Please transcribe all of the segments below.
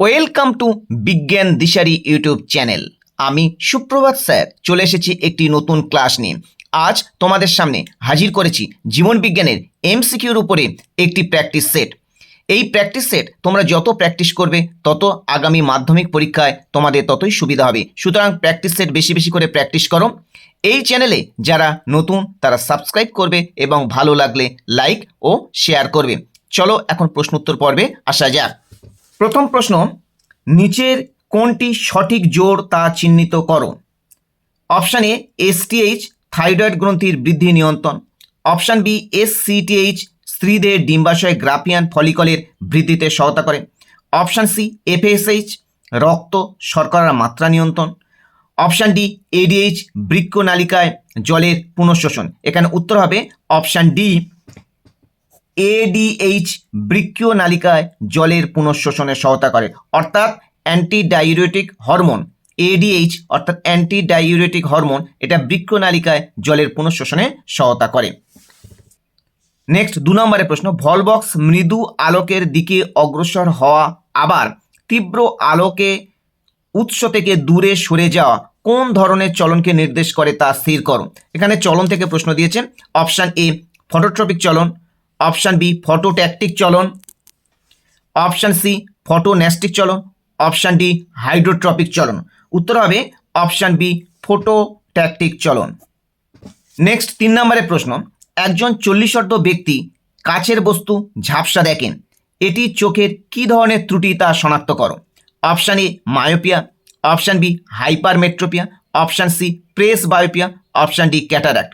Welcome to বিজ্ঞান দিশারি YouTube channel আমি সুপ্রভাত স্যার, চলে এসেছি একটি নতুন ক্লাস নিয়ে। আজ তোমাদের সামনে হাজির করেছি জীবন বিজ্ঞানের এমসিকিউর উপরে একটি প্র্যাকটিস সেট এই প্র্যাকটিস সেট তোমরা যত প্র্যাকটিস করবে, তত আগামী মাধ্যমিক পরীক্ষায় তোমাদের ততই সুবিধা হবে। সুতরাং প্র্যাকটিস সেট বেশি বেশি করে প্র্যাকটিস করো। এই চ্যানেলে যারা নতুন, তারা সাবস্ক্রাইব করবে এবং ভালো লাগলে লাইক ও শেয়ার করবে। চলো এখন প্রশ্ন উত্তর পর্বে আসা যাক। প্রথম প্রশ্ন, নিচের কোনটি সঠিক জোর তা চিহ্নিত করো? অপশান এ এসটিএইচ থাইরয়েড গ্রন্থির বৃদ্ধি নিয়ন্ত্রণ। অপশান বি, এস সিটিএইচ স্ত্রীদের ডিম্বাশয় গ্রাফিয়ান ফলিকলের বৃদ্ধিতে সহায়তা করে। অপশান সি এফএসএইচ রক্ত শর্করার মাত্রা নিয়ন্ত্রণ। অপশান ডি এডিএইচ বৃক্ক নালিকায় জলের পুনঃশোষণ। এখানে উত্তর হবে অপশান ডি এডিএইচ বৃক্ষীয় নালিকায় জলের পুনঃশোষণে সহায়তা করে, অর্থাৎ অ্যান্টি ডাইউরেটিক হরমোন এডিএইচ অর্থাৎ অ্যান্টি ডাইউরেটিক হরমোন এটা বৃক্ষ নালিকায় জলের পুনঃশোষণে সহায়তা করে। নেক্সট দু নম্বরের প্রশ্ন ভলবক্স মৃদু আলোকের দিকে অগ্রসর হওয়া, আবার তীব্র আলোকে উৎস থেকে দূরে সরে যাওয়া, কোন ধরনের চলনকে নির্দেশ করে তা স্থির করো? এখানে চলন থেকে প্রশ্ন দিয়েছে, অপশান এ ফটোট্রপিক চলন অপশান বি ফটোট্যাকটিক চলন অপশান সি ফটোন্যাস্টিক চলন অপশান ডি হাইড্রোট্রপিক চলন উত্তর হবে অপশান বি ফটোট্যাকটিক চলন নেক্সট তিন নম্বরের প্রশ্ন। একজন চল্লিশ চল্লিশর্ধ ব্যক্তি কাছের বস্তু ঝাপসা দেখেন। এটি চোখের কী ধরনের ত্রুটি তা শনাক্ত করো। Option A myopia option B hypermetropia option C presbyopia option D cataract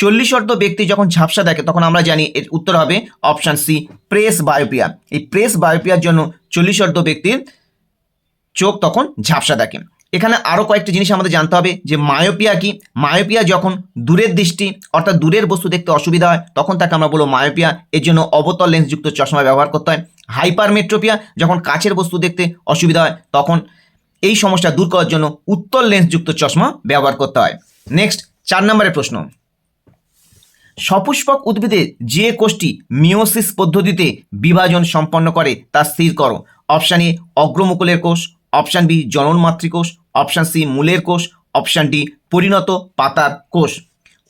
চল্লিশর্ধ ব্যক্তি যখন ঝাপসা দেখে, তখন আমরা জানি এর উত্তর হবে অপশান সি, প্রেস বায়োপিয়া এই প্রেস বায়োপিয়ার জন্য চল্লিশর্ধ ব্যক্তির চোখ তখন ঝাপসা দেখে। এখানে আরও কয়েকটি জিনিস আমাদের জানতে হবে, যে মায়োপিয়া কি? মায়োপিয়া যখন দূরের দৃষ্টি, অর্থাৎ দূরের বস্তু দেখতে অসুবিধা হয়, তখন তাকে আমরা বলব মায়োপিয়া। এর জন্য অবতল লেন্সযুক্ত চশমা ব্যবহার করতে হয়। হাইপারমেট্রোপিয়া যখন কাছের বস্তু দেখতে অসুবিধা হয়, তখন এই সমস্যা দূর করার জন্য উত্তল লেন্সযুক্ত চশমা ব্যবহার করতে হয়। নেক্সট, চার নম্বরের প্রশ্ন। সপুষ্পক উদ্ভিদের যে কোষটি মিওসিস পদ্ধতিতে বিভাজন সম্পন্ন করে, তা স্থির করো। অপশান এ, অগ্রমুকুলের কোষ, অপশান বি জনন মাতৃকোষ অপশান সি, মূলের কোষ, অপশান ডি, পরিণত পাতার কোষ।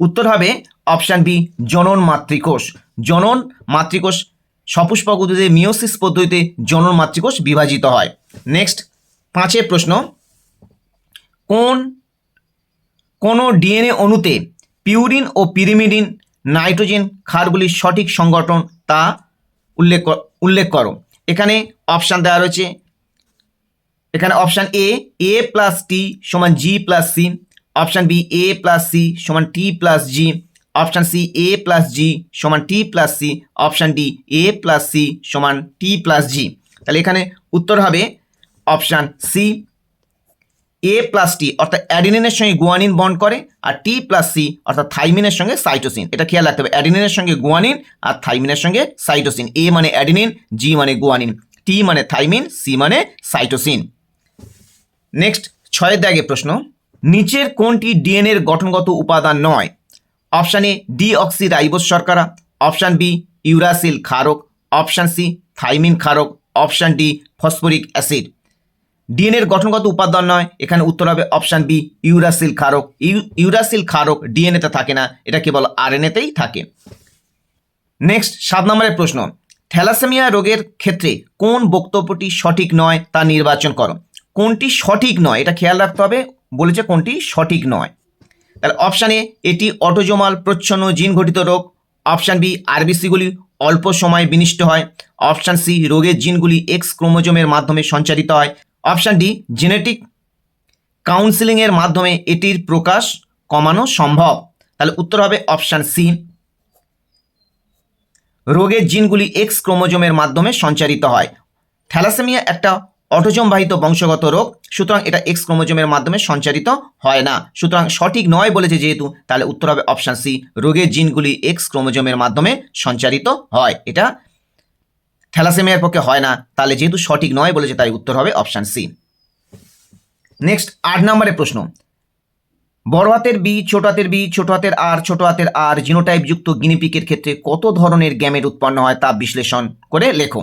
উত্তর হবে অপশান বি জনন মাতৃকোষ জনন মাতৃকোষ সপুষ্পক উদ্ভিদে মিওসিস পদ্ধতিতে জনন মাতৃকোষ বিভাজিত হয়। নেক্সট পাঁচের প্রশ্ন। কোন, কোনো ডিএনএ অণুতে পিউরিন ও পিরিমিডিন নাইট্রোজেন ক্ষারগুলির সঠিক সংগঠন তা উল্লেখ উল্লেখ করো। এখানে অপশান দেওয়া রয়েছে। এখানে option A A plus T সমান G plus C option B A plus C সমান T plus G option C A plus G সমান T plus C option D A plus C সমান টি প্লাস জি তাহলে এখানে উত্তর হবে option C A plus T অর্থাৎ অ্যাডিনিনের সঙ্গে গুয়ানিন বন্ড করে, আর টি প্লাস সি অর্থাৎ থাইমিনের সঙ্গে সাইটোসিন এটা খেয়াল রাখতে হবে অ্যাডিনিনের সঙ্গে গুয়ানিন আর থাইমিনের সঙ্গে সাইটোসিন এ মানে অ্যাডিনিন জি মানে গুয়ানিন টি মানে থাইমিন সি মানে সাইটোসিন নেক্সট ছয়ের দাগে প্রশ্ন, নিচের কোনটি ডিএনএর গঠনগত উপাদান নয়? অপশান এ ডিঅক্সি রাইবোস শর্করা। অপশান বি ইউরাসিল ক্ষারক। অপশান সি থাইমিন ক্ষারক। অপশান ডি ফসফরিক অ্যাসিড ডিএনএর গঠনগত উপাদান নয়, এখানে উত্তর হবে অপশান বি ইউরাসিল ক্ষারক। ইউ- ইউরাসিল ক্ষারক ডিএনএতে থাকে না, এটা কেবল আরএনএতেই থাকে। নেক্সট সাত নম্বরের প্রশ্ন, থ্যালাসেমিয়া রোগের ক্ষেত্রে কোন বক্তব্যটি সঠিক নয় তা নির্বাচন করো। কোনটি সঠিক নয়, এটা খেয়াল রাখতে হবে, বলেছে কোনটি সঠিক নয়। তাহলে অপশান এটি অটোজোমাল প্রচ্ছন্ন জিন ঘটিত রোগ অপশান বি আরবিসিগুলি অল্প সময়ে বিনিষ্ট হয়। অপশান সি রোগের জিনগুলি এক্স ক্রোমোজোমের মাধ্যমে সঞ্চারিত হয়। অপশান ডি জেনেটিক কাউন্সিলিংয়ের মাধ্যমে এটির প্রকাশ কমানো সম্ভব। তাহলে উত্তর হবে অপশান সি রোগের জিনগুলি এক্স ক্রোমোজোমের মাধ্যমে সঞ্চারিত হয়। থ্যালাসেমিয়া একটা অটোজোমবাহিত বংশগত রোগ, সুতরাং এটা এক্স ক্রোমোজোমের মাধ্যমে সঞ্চারিত হয় না। সুতরাং সঠিক নয় বলেছে যেহেতু, তাহলে উত্তর হবে অপশান সি রোগের জিনগুলি এক্স ক্রোমোজোমের মাধ্যমে সঞ্চারিত হয়। এটা থ্যালাসেমিয়ার পক্ষে হয় না, তাহলে যেহেতু সঠিক নয় বলেছে, তাই উত্তর হবে অপশান সি নেক্সট আট নম্বরের প্রশ্ন। বড় হাতের বি, ছোট হাতের বি, ছোট হাতের আর, ছোট হাতের আর জিনোটাইপ যুক্ত গিনিপিকের ক্ষেত্রে কত ধরনের গ্যামেট উৎপন্ন হয় তা বিশ্লেষণ করে লেখো।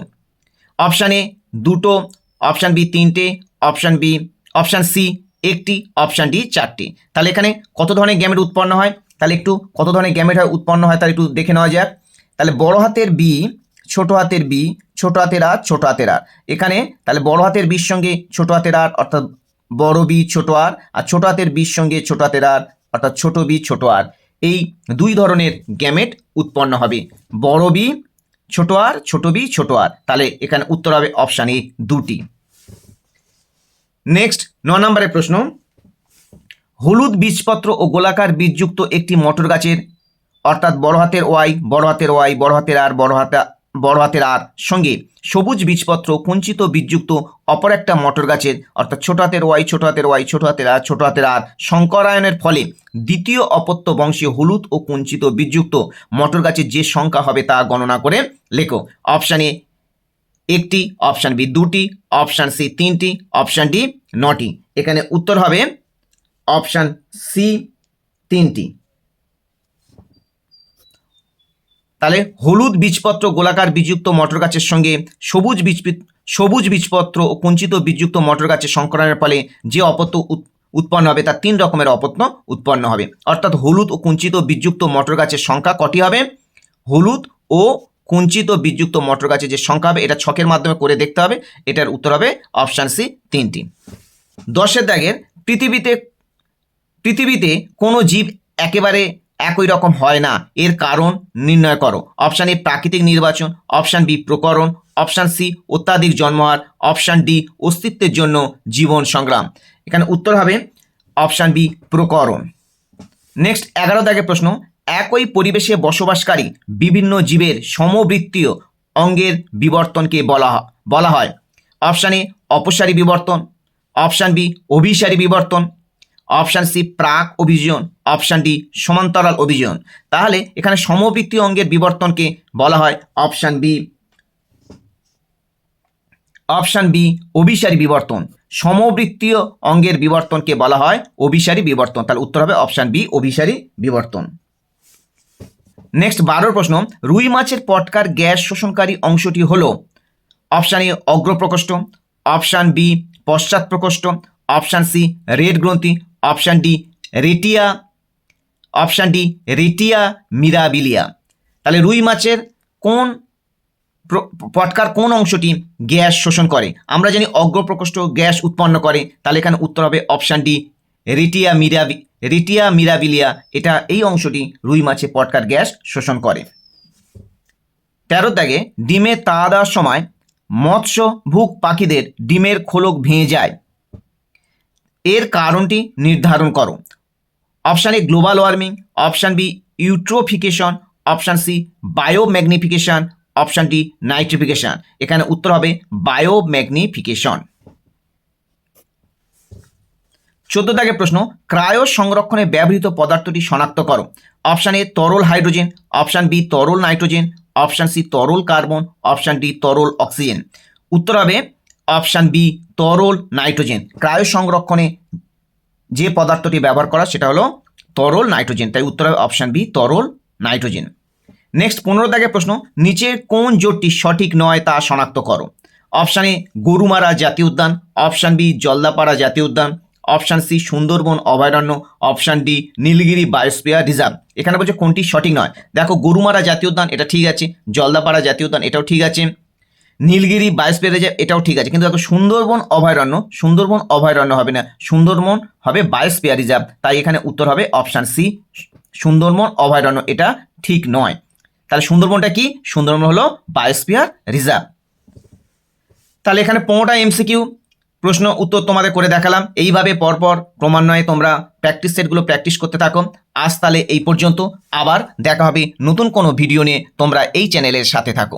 অপশান এ দুটো। অপশান বি তিনটে। অপশান বি অপশান সি একটি। অপশান ডি চারটি। তাহলে এখানে কত ধরনের গ্যামেট উৎপন্ন হয়? তাহলে একটু কত ধরনের গ্যামেট হয় উৎপন্ন হয়, তাহলে একটু দেখে নেওয়া যাক। তাহলে বড় হাতের বি ছোট হাতের বি, ছোট হাতের আর, ছোট হাতের আর। এখানে তাহলে বড় হাতের বির সঙ্গে ছোট হাতের আর, অর্থাৎ বড় বি, ছোট আর আর ছোট হাতের বির সঙ্গে ছোট হাতের আর, অর্থাৎ ছোট বি, ছোট আর। এই দুই ধরনের গ্যামেট উৎপন্ন হবে। বড় বি, ছোট আর, ছোট বি, ছোট আর। তাহলে এখানে উত্তর হবে অপশান এ দুটি। নেক্সট ন নম্বরের প্রশ্ন। হলুদ বীজপত্র ও গোলাকার বীজযুক্ত একটি মটর গাছের অর্থাৎ বড় হাতের ওয়াই, বড় হাতের ওয়াই, বড় হাতের আর, বড় হাতে বড় হাতের আর। সঙ্গে সবুজ বীজপত্র, কুঞ্চিত বীজযুক্ত অপর একটা মটর গাছের, অর্থাৎ ছোট হাতের ওয়াই, ছোট হাতের ওয়াই, ছোট হাতের আর, ছোট হাতের আর, শঙ্করায়নের ফলে দ্বিতীয় অপত্য বংশে হলুদ ও কুঞ্চিত বীজযুক্ত মটর গাছের যে সংখ্যা হবে তা গণনা করে লেখো। অপশান এ একটি, অপশান বি দুটি, অপশান সি তিনটি, অপশান ডি নটি। এখানে উত্তর হবে অপশান সি তিনটি। তাহলে হলুদ বীজপত্র গোলাকার বীজযুক্ত মটর গাছের সঙ্গে সবুজ বীজ সবুজ বীজপত্র ও কুঞ্চিত বীজযুক্ত মটর গাছের সংকরণের ফলে যে অপত্য উৎ- উৎপন্ন হবে তার তিন রকমের অপত্য উৎপন্ন হবে। অর্থাৎ হলুদ ও কুঞ্চিত বীজযুক্ত মটর গাছের সংখ্যা কটি হবে? হলুদ ও কুঞ্চিত বীজযুক্ত মটর গাছের যে সংখ্যা হবে, এটা ছকের মাধ্যমে করে দেখতে হবে। এটার উত্তর হবে অপশান সি, তিনটি। দশের দাগের পৃথিবীতে পৃথিবীতে কোনো জীব একেবারে একই রকম হয় না। এর কারণ নির্ণয় করো। অপশান এ প্রাকৃতিক নির্বাচন, অপশান বি প্রকরণ, অপশান সি অত্যাধিক জন্মহার, অপশান ডি অস্তিত্বের জন্য জীবন সংগ্রাম। এখানে উত্তর হবে অপশান বি প্রকরণ। নেক্সট এগারো দাগের প্রশ্ন। একই পরিবেশে বসবাসকারী বিভিন্ন জীবের সমবৃত্তীয় অঙ্গের বিবর্তনকে বলা বলা হয়। অপশান এ অপসারী বিবর্তন, অপশান বি অভিসারী বিবর্তন অপশান সি প্রাক অভিযোজন, অপশান ডি সমান্তরাল অভিযোজন। তাহলে এখানে সমবৃত্তীয় অঙ্গের বিবর্তনকে বলা হয় অপশান বি। অপশান বি, অভিসারী বিবর্তন। সমবৃত্তীয় অঙ্গের বিবর্তনকে বলা হয় অভিসারী বিবর্তন। তাহলে উত্তর হবে অপশান বি, অভিসারী বিবর্তন। নেক্সট বারোর প্রশ্ন, রুই মাছের পটকার গ্যাস শোষণকারী অংশটি হল অপশান এ অগ্রপ্রকোষ্ঠ, অপশান বি পশ্চাৎ প্রকোষ্ঠ অপশান সি রেড গ্রন্থি option D, retia. Option D, retia mirabilia. তাহলে রুই মাছের কোন পটকার কোন অংশটি গ্যাস শোষণ করে? আমরা জানি অগ্রপ্রকোষ্ঠ গ্যাস উৎপন্ন করে। তাহলে এখানে উত্তর হবে অপশান ডি, রেটিয়া মিরাবি, রেটিয়া মিরাবিলিয়া। এটা এই অংশটি রুই মাছে পটকার গ্যাস শোষণ করে। তেরো দাগে ডিমে তা দেওয়ার সময় মৎস্য ভুক পাখিদের ডিমের খোলক ভেঙে যায়। এর কারণটি নির্ধারণ করো। Option A global warming, option B eutrophication, option C biomagnification, option D nitrification. এখানে উত্তর হবে বায়োম্যাগনিফিকেশন। চোদ্দ দাগের প্রশ্ন, ক্রায়ো সংরক্ষণে ব্যবহৃত পদার্থটি শনাক্ত করো। অপশান এ তরল হাইড্রোজেন, অপশান বি তরল নাইট্রোজেন, অপশান সি তরল কার্বন, অপশান ডি তরল অক্সিজেন। উত্তর হবে অপশান বি, তরল নাইট্রোজেন। ক্রায়ো সংরক্ষণে যে পদার্থটি ব্যবহার করা সেটা হলো তরল নাইট্রোজেন। তাই উত্তর হবে অপশান বি, তরল নাইট্রোজেন। নেক্সট পনেরো দাগের প্রশ্ন, নিচের কোন জোটটি সঠিক নয় তা শনাক্ত করো। অপশান এ, গরুমারা জাতীয় উদ্যান। অপশান বি, জলদাপাড়া জাতীয় উদ্যান। অপশান সি, সুন্দরবন অভয়ারণ্য। Option D, Nilgiri biosphere reserve. এখানে বলছে কোনটি সঠিক নয়। দেখো, গরুমারা জাতীয় উদ্যান, এটা ঠিক আছে। জলদাপাড়া জাতীয় উদ্যান, এটাও ঠিক আছে। নীলগিরি বায়োস্পিয়ার রিজার্ভ এটাও ঠিক আছে। কিন্তু দেখো, সুন্দরবন অভয়ারণ্য সুন্দরবন অভয়ারণ্য হবে না। সুন্দরবন হবে বাইশ বায়োস্পিয়ার রিজার্ভ তাই এখানে উত্তর হবে অপশান সি। সুন্দরবন অভয়ারণ্য, এটা ঠিক নয়। তাহলে সুন্দরবনটা কি? সুন্দরবন হলো বায়োস্পিয়ার রিজার্ভ তাহলে এখানে পনেরোটা এমসিকিউ প্রশ্ন, উত্তর তোমাদের করে দেখালাম। এইভাবে পরপর ক্রমান্বয়ে তোমরা প্র্যাকটিস সেটগুলো প্র্যাকটিস করতে থাকো। আজ তাহলে এই পর্যন্ত। আবার দেখা হবে নতুন কোনো ভিডিও নিয়ে। তোমরা এই চ্যানেলের সাথে থাকো।